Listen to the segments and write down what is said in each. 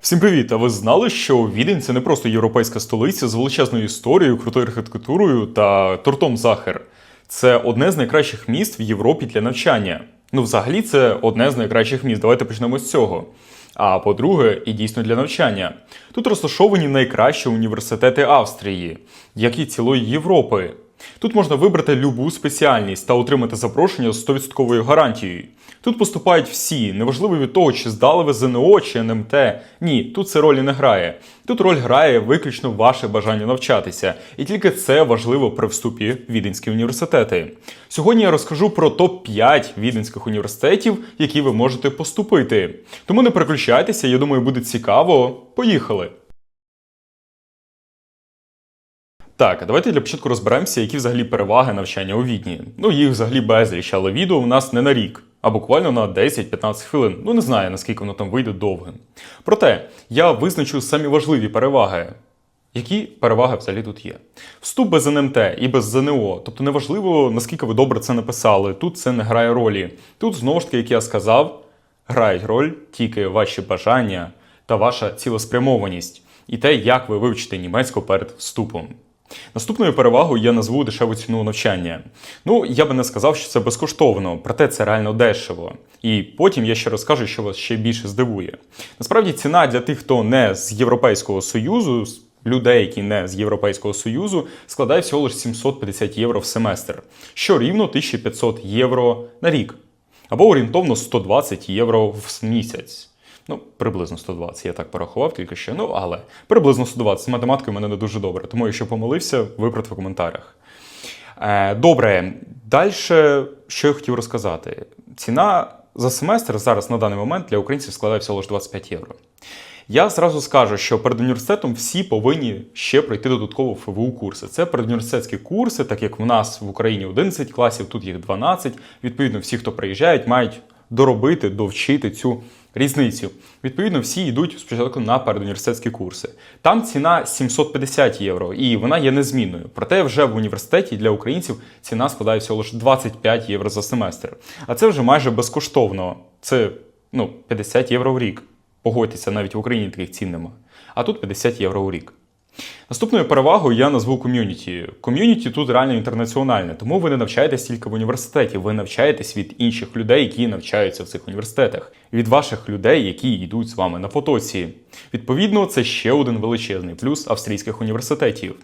Всім привіт! А ви знали, що Відень це не просто європейська столиця з величезною історією, крутою архітектурою та тортом Захер. Це одне з найкращих міст в Європі для навчання. Ну, взагалі, це одне з найкращих міст. Давайте почнемо з цього. А по-друге, і дійсно для навчання. Тут розташовані найкращі університети Австрії, як і цілої Європи. Тут можна вибрати любу спеціальність та отримати запрошення з 100% гарантією. Тут поступають всі, неважливо від того, чи здали ви ЗНО чи НМТ. Ні, тут це ролі не грає. Тут роль грає виключно ваше бажання навчатися, і тільки це важливо при вступі в віденські університети. Сьогодні я розкажу про топ-5 віденських університетів, які ви можете поступити. Тому не переключайтеся, я думаю, буде цікаво. Поїхали! Так, а давайте для початку розберемося, які взагалі переваги навчання у Відні. Ну, їх взагалі безліч, але відео у нас не на рік, а буквально на 10-15 хвилин. Ну не знаю, наскільки воно там вийде довгим. Проте я визначу самі важливі переваги. Які переваги взагалі тут є? Вступ без НМТ і без ЗНО. Тобто неважливо, наскільки ви добре це написали. Тут це не грає ролі. Тут знову ж таки, як я сказав, грають роль тільки ваші бажання та ваша цілеспрямованість, і те, як ви вивчите німецьку перед вступом. Наступною перевагою я назву дешеву ціну навчання. Ну, я би не сказав, що це безкоштовно, проте це реально дешево. І потім я ще розкажу, що вас ще більше здивує. Насправді, ціна для тих, хто не з Європейського Союзу, людей, які не з Європейського Союзу, складає всього лише 750 євро в семестр, що рівно 1500 євро на рік, або орієнтовно 120 євро в місяць. Ну, приблизно 120, я так порахував тільки що. Ну, але приблизно 120. З математикою мене не дуже добре. Тому, якщо помилився, виправте в коментарях. Е, добре, далі, що я хотів розказати. Ціна за семестр зараз на даний момент для українців складає всього лише 25 євро. Я зразу скажу, що перед університетом всі повинні ще пройти додатково ФВУ курси. Це передуніверситетські курси, так як в нас в Україні 11 класів, тут їх 12. Відповідно, всі, хто приїжджають, мають доробити, довчити цю різницю. Відповідно, всі йдуть спочатку на передуніверситетські курси. Там ціна 750 євро, і вона є незмінною. Проте вже в університеті для українців ціна складає всього лише 25 євро за семестр. А це вже майже безкоштовно. Це ну, 50 євро в рік. Погодьтеся, навіть в Україні таких цін нема. А тут 50 євро у рік. Наступною перевагою я назву ком'юніті. Ком'юніті тут реально інтернаціональне, тому ви не навчаєтесь тільки в університеті, ви навчаєтесь від інших людей, які навчаються в цих університетах, від ваших людей, які йдуть з вами на потоці. Відповідно, це ще один величезний плюс австрійських університетів.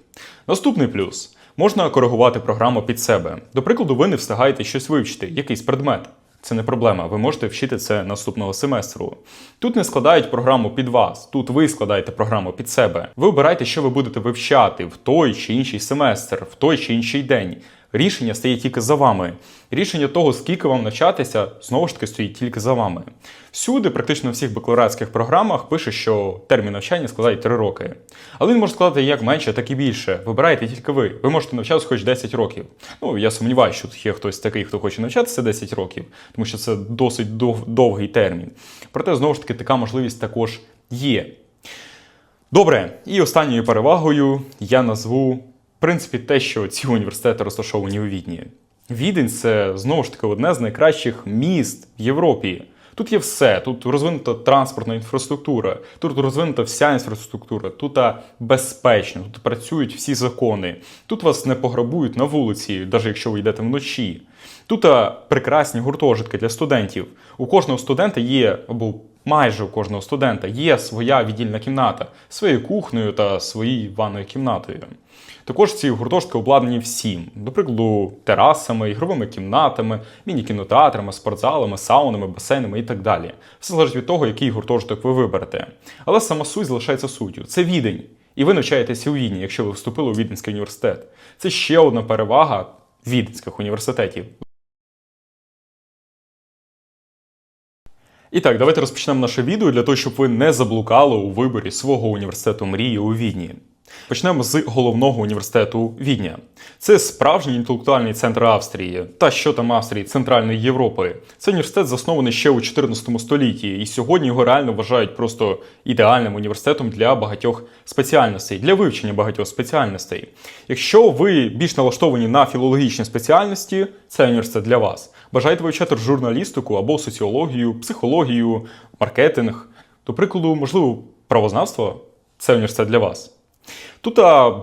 Наступний плюс можна коригувати програму під себе. До прикладу, ви не встигаєте щось вивчити, якийсь предмет. Це не проблема, ви можете вчити це наступного семестру. Тут не складають програму під вас, тут ви складаєте програму під себе. Ви обираєте, що ви будете вивчати в той чи інший семестр, в той чи інший день. Рішення стає тільки за вами. Рішення того, скільки вам навчатися, знову ж таки стоїть тільки за вами. Всюди, практично в всіх бакалаврських програмах, пише, що термін навчання складає 3 роки. Але він може складати як менше, так і більше. Вибираєте тільки ви. Ви можете навчатися хоч 10 років. Ну, я сумніваюся, що тут є хтось такий, хто хоче навчатися 10 років, тому що це досить дов- довгий термін. Проте, знову ж таки, така можливість також є. Добре, і останньою перевагою я назву, в принципі, те, що ці університети розташовані у Відні. Відень це знову ж таки одне з найкращих міст в Європі. Тут є все, тут розвинута транспортна інфраструктура, тут розвинута вся інфраструктура, тут безпечно, тут працюють всі закони, тут вас не пограбують на вулиці, навіть якщо ви йдете вночі. Тут прекрасні гуртожитки для студентів. У кожного студента є, або майже у кожного студента є своя віддільна кімната, своєю кухнею та своєю ванною кімнатою. Також ці гуртожитки обладнані всім, до терасами, ігровими кімнатами, міні-кінотеатрами, спортзалами, саунами, басейнами і так далі. Все залежить від того, який гуртожиток ви виберете. Але сама суть залишається суттю. Це відень. І ви навчаєтеся у Відні, якщо ви вступили у Віденський університет. Це ще одна перевага віденських університетів. І так, давайте розпочнемо наше відео для того, щоб ви не заблукали у виборі свого університету мрії у Відні. Почнемо з головного університету Відня. Це справжній інтелектуальний центр Австрії, та що там Австрії, Центральної Європи. Цей університет заснований ще у 14 столітті, і сьогодні його реально вважають просто ідеальним університетом для багатьох спеціальностей, для вивчення багатьох спеціальностей. Якщо ви більш налаштовані на філологічні спеціальності, це університет для вас. Бажаєте вивчати журналістику або соціологію, психологію, маркетинг. До прикладу, можливо, правознавство це університет для вас. Тут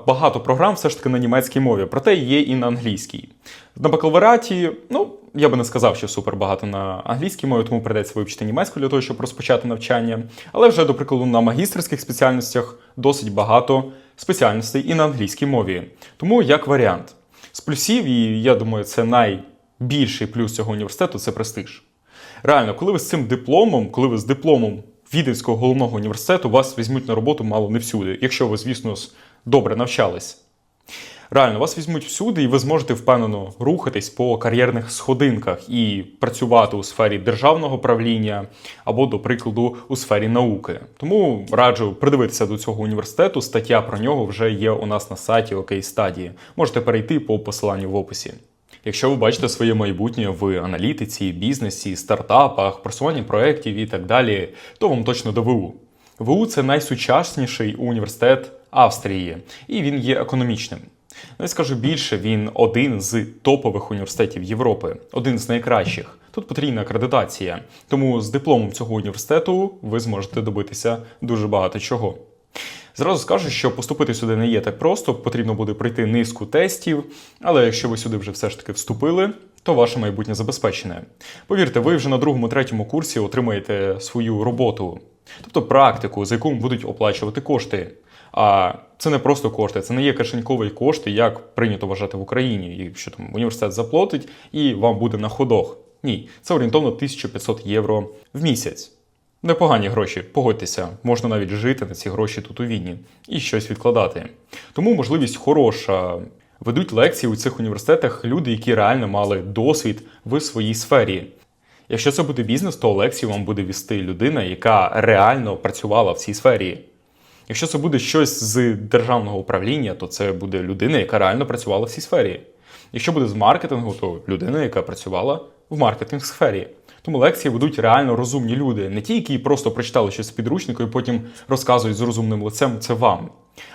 багато програм все ж таки на німецькій мові, проте є і на англійській. На бакалавраті, ну, я би не сказав, що супер багато на англійській мові, тому прийдеться вивчити німецьку для того, щоб розпочати навчання. Але вже, до прикладу, на магістерських спеціальностях досить багато спеціальностей і на англійській мові. Тому як варіант. З плюсів, і я думаю, це найбільший плюс цього університету це престиж. Реально, коли ви з цим дипломом, коли ви з дипломом Віденського головного університету, вас візьмуть на роботу мало не всюди, якщо ви, звісно, добре навчались. Реально, вас візьмуть всюди, і ви зможете впевнено рухатись по кар'єрних сходинках і працювати у сфері державного правління або, до прикладу, у сфері науки. Тому раджу придивитися до цього університету. Стаття про нього вже є у нас на сайті ОК стадії. Можете перейти по посиланню в описі. Якщо ви бачите своє майбутнє в аналітиці, бізнесі, стартапах, просуванні проєктів і так далі, то вам точно до ВУ. ВУ це найсучасніший університет Австрії, і він є економічним. Ну, я скажу більше, він один з топових університетів Європи, один з найкращих. Тут потрібна акредитація. Тому з дипломом цього університету ви зможете добитися дуже багато чого. Зразу скажу, що поступити сюди не є так просто, потрібно буде пройти низку тестів, але якщо ви сюди вже все ж таки вступили, то ваше майбутнє забезпечене. Повірте, ви вже на другому, третьому курсі отримаєте свою роботу, тобто практику, за яку будуть оплачувати кошти. А це не просто кошти, це не є кишенькові кошти, як прийнято вважати в Україні, і що там університет заплатить і вам буде на ходох. Ні, це орієнтовно 1500 євро в місяць. Непогані гроші, погодьтеся, можна навіть жити на ці гроші тут у Відні і щось відкладати. Тому можливість хороша. Ведуть лекції у цих університетах люди, які реально мали досвід в своїй сфері. Якщо це буде бізнес, то лекцію вам буде вести людина, яка реально працювала в цій сфері. Якщо це буде щось з державного управління, то це буде людина, яка реально працювала в цій сфері. Якщо буде з маркетингу, то людина, яка працювала в маркетинг сфері. Тому лекції ведуть реально розумні люди, не ті, які просто прочитали щось з підручника і потім розказують з розумним лицем це вам,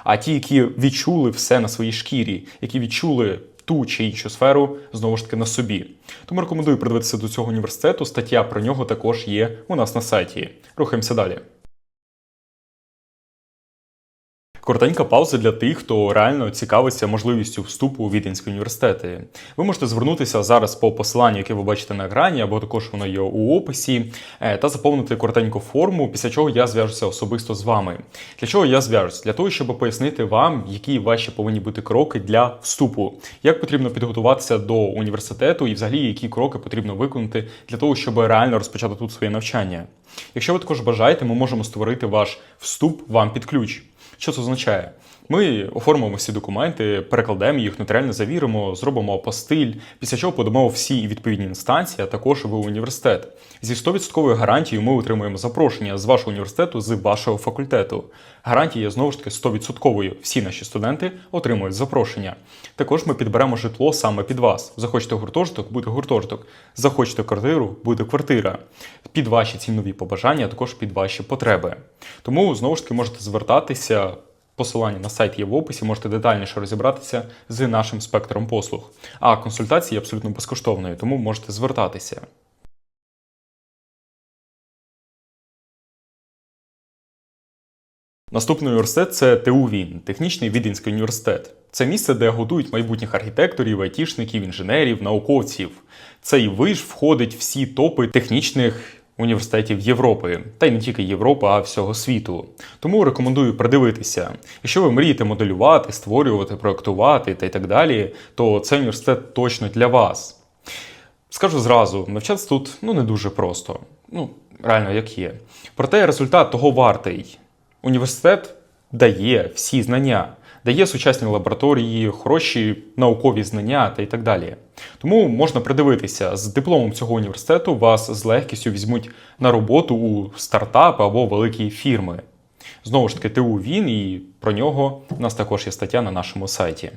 а ті, які відчули все на своїй шкірі, які відчули ту чи іншу сферу знову ж таки на собі. Тому рекомендую придивитися до цього університету. Стаття про нього також є у нас на сайті. Рухаємося далі. Коротенька пауза для тих, хто реально цікавиться можливістю вступу у Віденські університети. Ви можете звернутися зараз по посиланню, яке ви бачите на екрані, або також воно є у описі, е, та заповнити коротеньку форму, після чого я зв'яжуся особисто з вами. Для чого я зв'яжусь? Для того, щоб пояснити вам, які ваші повинні бути кроки для вступу, як потрібно підготуватися до університету і взагалі які кроки потрібно виконати для того, щоб реально розпочати тут своє навчання. Якщо ви також бажаєте, ми можемо створити ваш вступ вам під ключ. Що це означає? Ми оформимо всі документи, перекладемо їх, нотаріально завіримо, зробимо апостиль, після чого подамо всі відповідні інстанції, а також в університет. Зі 100% гарантією ми отримуємо запрошення з вашого університету, з вашого факультету. Гарантія знову ж таки 100%. Всі наші студенти отримують запрошення. Також ми підберемо житло саме під вас. Захочете гуртожиток, буде гуртожиток. Захочете квартиру, буде квартира. Під ваші цінові побажання, а також під ваші потреби. Тому знову ж таки можете звертатися. Посилання на сайт є в описі, можете детальніше розібратися з нашим спектром послуг. А консультації є абсолютно безкоштовною, тому можете звертатися. Наступний університет це ТУ Він, технічний Віденський університет. Це місце, де готують майбутніх архітекторів, айтішників, інженерів, науковців. Цей виш входить всі топи технічних університетів Європи, та й не тільки Європи, а всього світу. Тому рекомендую придивитися. Якщо ви мрієте моделювати, створювати, проектувати та й так далі, то цей університет точно для вас. Скажу зразу, навчатися тут ну не дуже просто. Ну, реально, як є. Проте результат того вартий. Університет дає всі знання, дає сучасні лабораторії, хороші наукові знання та й так далі. Тому можна придивитися, з дипломом цього університету вас з легкістю візьмуть на роботу у стартапи або великі фірми. Знову ж таки, ТУ він, і про нього у нас також є стаття на нашому сайті.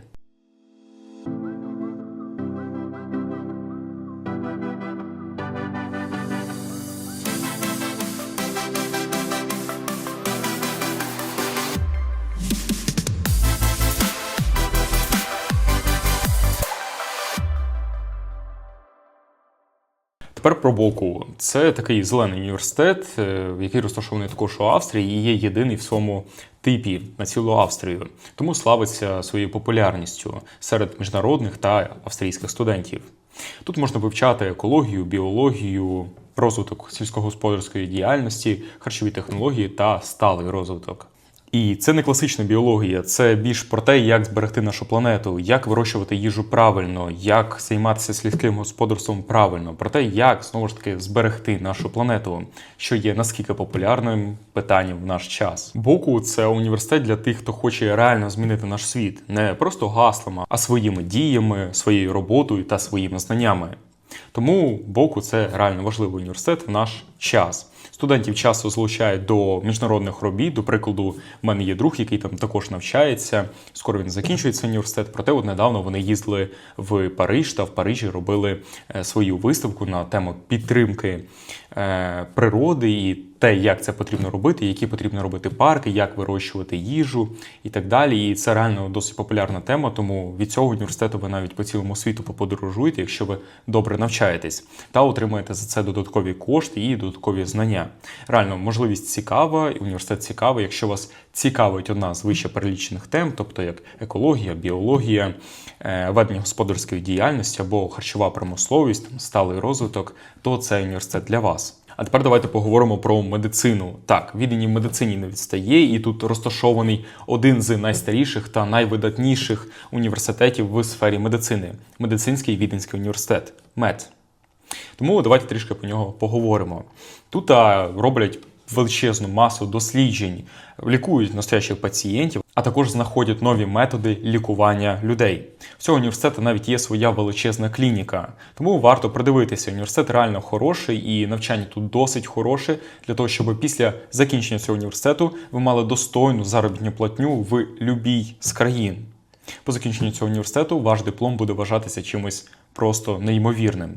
Тепер про боку. Це такий зелений університет, е, який розташований також у Австрії і є єдиний в своєму типі на цілу Австрію. Тому славиться своєю популярністю серед міжнародних та австрійських студентів. Тут можна вивчати екологію, біологію, розвиток сільськогосподарської діяльності, харчові технології та сталий розвиток. І це не класична біологія, це більш про те, як зберегти нашу планету, як вирощувати їжу правильно, як займатися сільським господарством правильно, про те, як знову ж таки зберегти нашу планету, що є наскільки популярним питанням в наш час. Боку це університет для тих, хто хоче реально змінити наш світ, не просто гаслами, а своїми діями, своєю роботою та своїми знаннями. Тому боку це реально важливий університет в наш час. Студентів часто залучають до міжнародних робіт. До прикладу, в мене є друг, який там також навчається. Скоро він закінчується університет. Проте, от недавно вони їздили в Париж та в Парижі робили е, свою виставку на тему підтримки е, природи і те, як це потрібно робити, які потрібно робити парки, як вирощувати їжу і так далі. І це реально досить популярна тема. Тому від цього університету ви навіть по цілому світу поподорожуєте, якщо ви добре навчаєтесь, та отримаєте за це додаткові кошти і додаткові знання. Реально, можливість цікава, і університет цікавий. Якщо вас цікавить одна з вище перелічених тем, тобто як екологія, біологія, е, ведення господарської діяльності або харчова промисловість, сталий розвиток, то це університет для вас. А тепер давайте поговоримо про медицину. Так, віддані в медицині не відстає, і тут розташований один з найстаріших та найвидатніших університетів в сфері медицини медицинський віденський університет МЕД. Тому давайте трішки про нього поговоримо. Тут роблять величезну масу досліджень, лікують настоящих пацієнтів, а також знаходять нові методи лікування людей. В цього університету навіть є своя величезна клініка. Тому варто придивитися. Університет реально хороший і навчання тут досить хороше для того, щоб після закінчення цього університету ви мали достойну заробітну платню в любій з країн. По закінченню цього університету ваш диплом буде вважатися чимось просто неймовірним.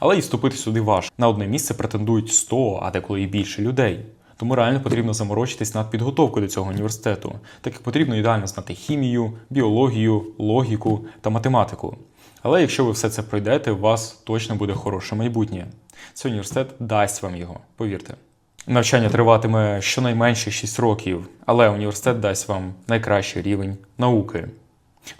Але і вступити сюди важко. На одне місце претендують 100, а деколи і більше людей. Тому реально потрібно заморочитись над підготовкою до цього університету, так як потрібно ідеально знати хімію, біологію, логіку та математику. Але якщо ви все це пройдете, у вас точно буде хороше майбутнє. Цей університет дасть вам його, повірте. Навчання триватиме щонайменше 6 років, але університет дасть вам найкращий рівень науки.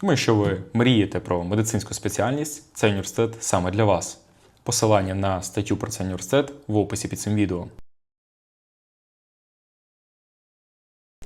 Тому, якщо ви мрієте про медицинську спеціальність, цей університет саме для вас. Посилання на статтю про цей університет в описі під цим відео.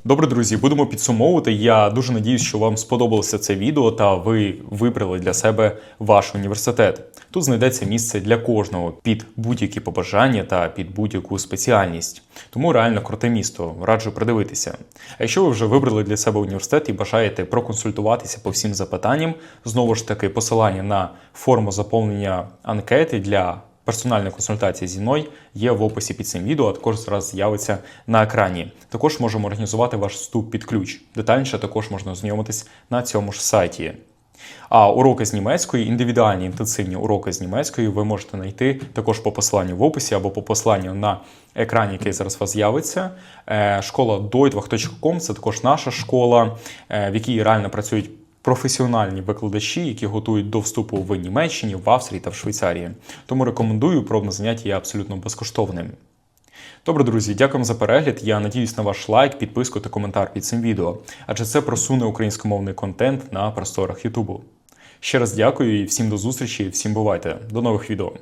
Добре, друзі, будемо підсумовувати. Я дуже надіюсь, що вам сподобалося це відео та ви вибрали для себе ваш університет. Тут знайдеться місце для кожного під будь-які побажання та під будь-яку спеціальність. Тому реально круте місто, раджу придивитися. А якщо ви вже вибрали для себе університет і бажаєте проконсультуватися по всім запитанням, знову ж таки посилання на форму заповнення анкети для Персональна консультація зі мною є в описі під цим відео, а також зараз з'явиться на екрані. Також можемо організувати ваш вступ під ключ. Детальніше також можна ознайомитись на цьому ж сайті. А уроки з німецької, індивідуальні інтенсивні уроки з німецької ви можете знайти також по посиланню в описі або по посиланню на екрані, який зараз у вас з'явиться. Е, школа doidвах.com – це також наша школа, е, в якій реально працюють професіональні викладачі, які готують до вступу в Німеччині, в Австрії та в Швейцарії. Тому рекомендую, пробне заняття є абсолютно безкоштовним. Добре, друзі, дякую за перегляд. Я надіюсь на ваш лайк, підписку та коментар під цим відео, адже це просуне українськомовний контент на просторах Ютубу. Ще раз дякую і всім до зустрічі, всім бувайте, до нових відео.